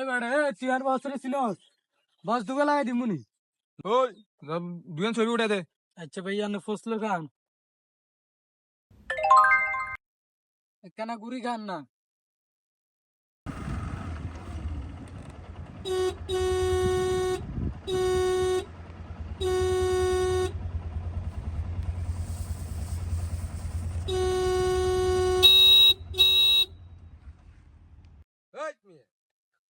এবারে চেয়ার বছরে ছিল বস দুগে লাগাই দিমুনি। ওই দুজন ছবি উঠে দে। আচ্ছা ভাইয়া না ফসলো খান কেন গুড়ি খান না এই মিয়া,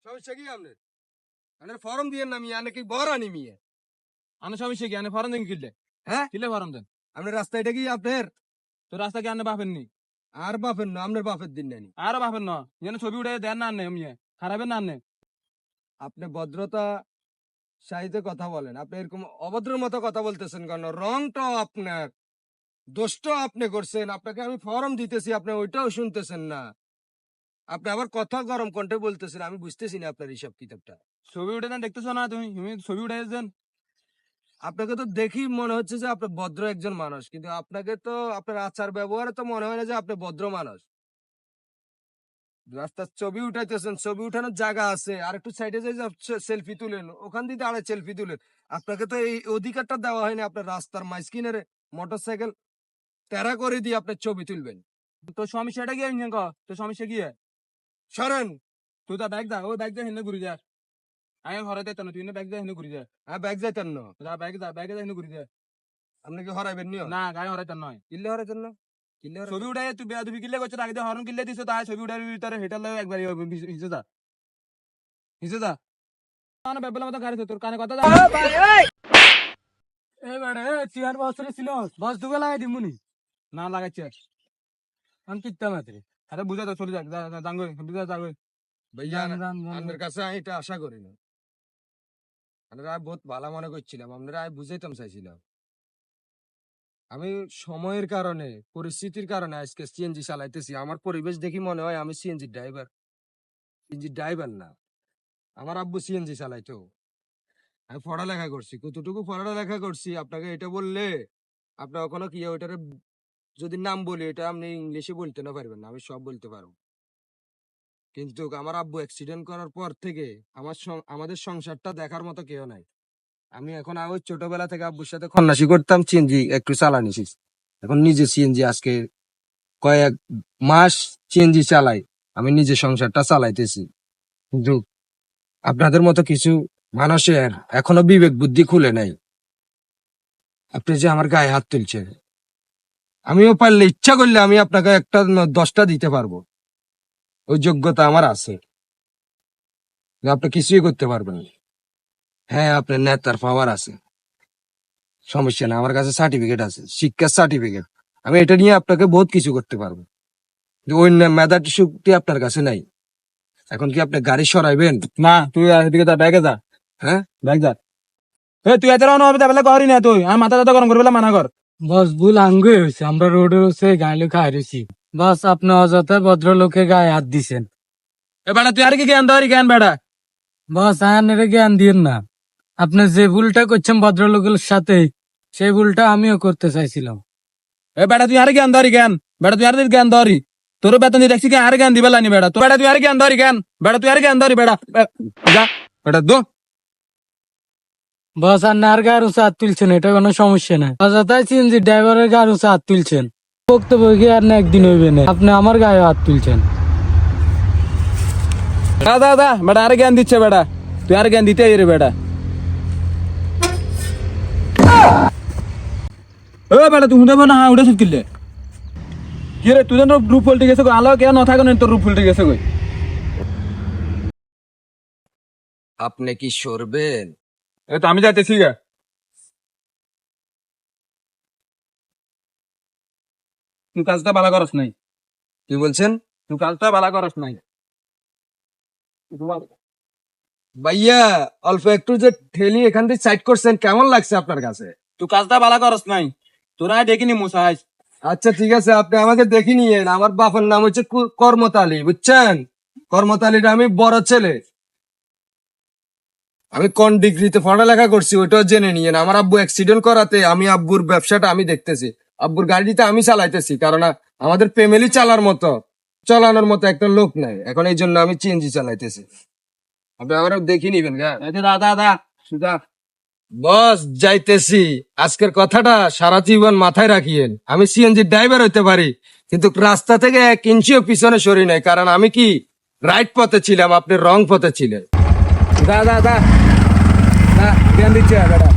সমস্যা কি আপনার? আপনার ফর্ম দিয়ে না মিয়া নাকি বড় আনি মিয়া? আনে সমস্যা কি? আনে ফরম দেন কিনলে? হ্যাঁ? কিনলে ফরম দেন। আপনার রাস্তা এটা কি আপনার? তো রাস্তা কি আনে নি? আর বাপের না আপনার বাপের দিন আর বাপেন ন। যেন ছবি উঠে দেন না আনে মিয়ে। খারাপের না আনে। আপনি ভদ্রতা সাহিত্যে কথা বলেন। আপনি এরকম অভদ্রের মতো কথা বলতেছেন কেন? রংটাও আপনার দোষটাও আপনি করছেন। আপনাকে আমি ফর্ম দিতেছি আপনি ওইটাও শুনতেছেন না। আপনি আবার কথা গরম কণ্ঠে বলতেছেন আমি বুঝতেছি না আপনার হিসাব কিতাবটা। ছবি উঠে দেন দেখতেছো না তুমি? তুমি ছবি উঠে দেন আপনাকে তো দেখি মনে হচ্ছে যে আপনি ভদ্র একজন মানুষ কিন্তু আপনাকে তো আপনার আচার ব্যবহারে তো মনে হয় না যে আপনি ভদ্র মানুষ। রাস্তার ছবি উঠাইতেছেন ছবি উঠানোর জায়গা আছে। আর একটু সাইডে যে সেলফি তুলেন ওখান দিয়ে দাঁড়ায় সেলফি তুলেন আপনাকে তো এই অধিকারটা দেওয়া হয়নি আপনার রাস্তার মাঝকিনারে মোটর সাইকেল তেরা করে দিয়ে আপনার ছবি তুলবেন। তো সমস্যাটা কি? তোর সমস্যা কি হয় সরেন তুই তা ব্যাগ দা ওই ব্যাগ দা হেনে ঘুরি যা। আমি ঘরে দেখ তুই ব্যাগ দা হেনে ঘুরি যা। হ্যাঁ ব্যাগ যাইতেন না যা ব্যাগ দা ব্যাগ হেনে ঘুরি যা। আপনি কি হরাইবেন নিও না গায়ে হরাইতার নয়। কিল্লে হরাইতেন না কিল্লে হরাইতেন ছবি উঠে তুই বেয়া তুমি কিল্লে করছ আগে হরন কিল্লে দিছো তাই ছবি উঠার ভিতরে হেটার লাগে একবার হিসে যা। হিসে যা। না বেবলা মতো গাড়ি তোর কানে কথা দা এবারে চেয়ার বছরে ছিল বস দুগে লাগাই দিমুনি। না লাগাচ্ছে আমি কিত্তা মাত্রে। আরে বুঝা তো চলে যাক জাঙ্গো বুঝা ভাইয়া আপনার কাছে আমি এটা আশা করি না। আপনারা বহুত ভালো মনে করছিলাম আপনারা আমি বুঝাইতাম চাইছিলাম। আমি সময়ের কারণে পরিস্থিতির কারণে আজকে সিএনজি চালাইতেছি। আমার পরিবেশ দেখি মনে হয় আমি সিএনজি ড্রাইভার সিএনজি ড্রাইভার না। আমার আব্বু সিএনজি চালাইতো। আমি পড়ালেখা করছি কতটুকু পড়ালেখা করছি আপনাকে এটা বললে আপনার কোনো কি ওইটারে যদি নাম বলি, এটা আপনি ইংলিশে বলতে না পারবেন না, আমি সব বলতে পারব। কিন্তু আমার আব্বু অ্যাক্সিডেন্ট করার পর থেকে আমার আমাদের সংসারটা দেখার মতো কেউ নাই। আমি এখন ওই ছোটবেলা থেকে আব্বুর সাথে খন্নাসি করতাম সিএনজি একটু চালানি এখন নিজে সিএনজি আজকে কয়েক মাস সিএনজি চালাই, আমি নিজে সংসারটা চালাইতেছি। কিন্তু আপনাদের মতো কিছু মানুষের এখনও বিবেক বুদ্ধি খুলে নাই। আপনি যে আমার গায়ে হাত তুলছেন আমিও পারলে ইচ্ছা করলে আমি আপনাকে একটা দশটা দিতে পারব। ওই যোগ্যতা আমার আছে। আপনি কিছুই করতে পারবেন না। হ্যাঁ আপনার নেতার পাওয়ার আছে। সমস্যা না আমার কাছে সার্টিফিকেট আছে শিক্ষার সার্টিফিকেট আমি এটা নিয়ে আপনাকে বহুত কিছু করতে পারব। ওই মেধাটি শক্তি আপনার কাছে নাই। এখন কি আপনি গাড়ি সরাইবেন? না তুই এদিকে যা ব্যাগে যা। হ্যাঁ? ব্যাগ যা। তুই এত হবে তাহলে করি না তুই। আমি মাথা গরম করবে মানা কর। বস ভুল আঙ্গুই হয়েছে আমরা রোডে হচ্ছে গায়ে লোক খাই রয়েছি বস আপনি অযথা ভদ্রলোকে গায়ে হাত দিছেন। এ বেটা, তুই আর কি জ্ঞান দেওয়ারি জ্ঞান বেটা? বস আয়ানের জ্ঞান দিয়েন না। আপনি যে ভুলটা করছেন ভদ্রলোকের সাথে, সেই ভুলটা আমিও করতে চাইছিলাম। এ বেটা, তুই আর জ্ঞান দেওয়ারি জ্ঞান। বেটা, তুই আর জ্ঞান দেওয়ারি তোর বেতন দিয়ে দেখছি আর জ্ঞান দিবে লানি বেটা। তো বেটা, তুই আর জ্ঞান দেওয়ারি জ্ঞান। বেটা, তুই আর জ্ঞান দেওয়ারি বেটা। যা, বেটা, দো। বস আর নার গায়ের উঁচা হাত তুলছেন এটা কোনো সমস্যা নাই। অযথাই সিএনজি ড্রাইভারের গায়ের উঁচা হাত তুলছেন। বক্তব্য কি আর না একদিন হইবে না। আপনি আমার গায়ে হাত তুলছেন। দা দা দা বেটা আর জ্ঞান দিচ্ছে বেটা। তুই আর জ্ঞান দিতে রে বেটা। ও বেটা তুই উঠে না? উঠে সুতকিলে কি রে তুই তো রূপ পল্টে গেছে? আলো কে না থাকে না তোর রূপ পল্টে গেছে কই? আপনি কি সরবেন? তো আমি যাইতেছি গা। তুই কাজটা ভালো করস নাই। কি বলছেন? তুই কাজটা ভালো করস নাই। ভাইয়া অল্প একটু যে ঠেলি এখান থেকে সাইড করছেন কেমন লাগছে আপনার কাছে? তুই কাজটা ভালো করস নাই। তোরা দেখিনি মুসাইজ আচ্ছা ঠিক আছে আপনি আমাকে দেখে নিয়েন আমার বাপের নাম হচ্ছে কর্মতালী বুঝছেন? কর্মতালীর আমি বড় ছেলে। আমি কোন ডিগ্রিতে পড়ালেখা করছি ওইটাও জেনে নিয়েন আমার আব্বু অ্যাক্সিডেন্ট করাতে আমি আব্বুর ব্যবসাটা আমি দেখতেছি। আব্বুর গাড়িটা আমি চালাইতেছি কারণ আমাদের ফ্যামিলি চালার মতো চালানোর মতো একটা লোক নাই। এখন এই জন্য আমি চিএনজি চালাইতেছি। আপনি আমার দেখি নিবেন দাদা দাদা সুদা বস যাইতেছি। আজকের কথাটা সারা জীবন মাথায় রাখিয়েন। আমি সিএনজি ড্রাইভার হইতে পারি কিন্তু রাস্তা থেকে এক ইঞ্চিও পিছনে সরি নাই কারণ আমি কি রাইট পথে ছিলাম আপনি রং পথে ছিলেন। দাদা দাদা। দিচ্ছে বেটা